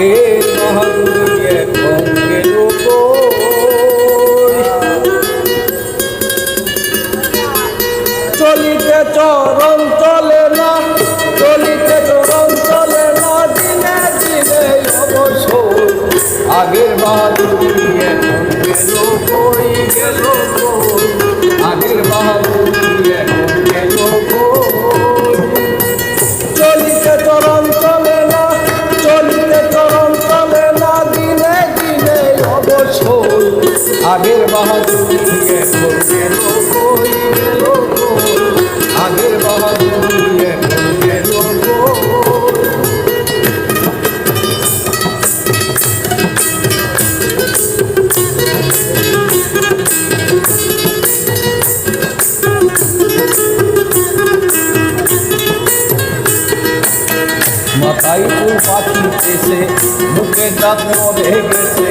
আগের বাহাদুরি এখন গেল চলিতে চরণ চলে না, চলিতে চরণ চলে না, দিনে দিনে অবসর। আগের বাহাদুরি এখন গেল কই গেল আগের বাহাদুরি আগের বাহাদুরি এখন গেল কই গেল কই আগের বাহাদুরি এখন গেল কই মাথায় ফুল পাখিতেছে মুখে দাঁত মরে গেছে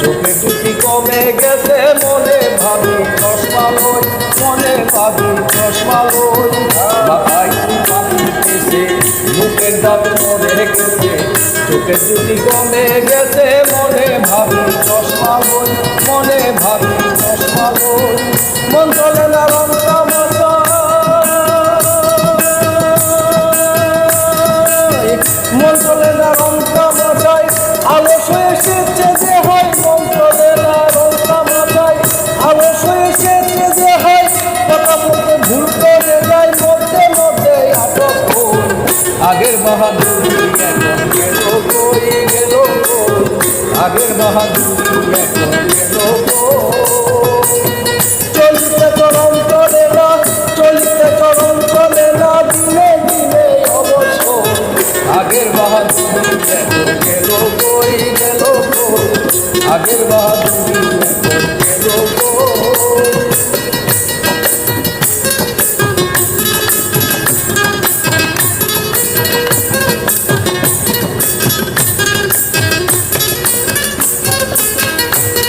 চোখে দুটি কমে গেছে মনে ভাবি চশমা লই মনে ভাবি চশমা লই মাথায় মনে পাখিতেছে মুখে দাঁত মরে গেছে চোখে দুটি কমে গেছে মনে ভাবি চশমা লই মনে ভাবি চশমা লই মন চলে বাহাদুরি এখন গেল কই গেল আগের বাহাদুরি এখন গেল কই চরণ চলে না চলিতে চরণ চলে না দিনে দিনে অবসর আগের বাহাদুরি এখন গেল কই গেল আগের বাহাদুরি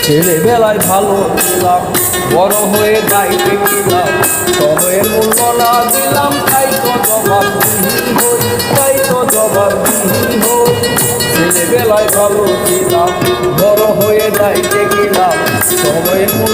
ছেলেবেলায় ভালো ছিলাম, বড় হয়ে দায়িত্বে ছিলাম সময়ের মূল্য না দিলাম, তাই তো জবাব তাই তো জবাব ছেলেবেলায় ভালো ছিলাম, বড় হয়ে দায়িত্বে গেলাম সময়ের মূল্য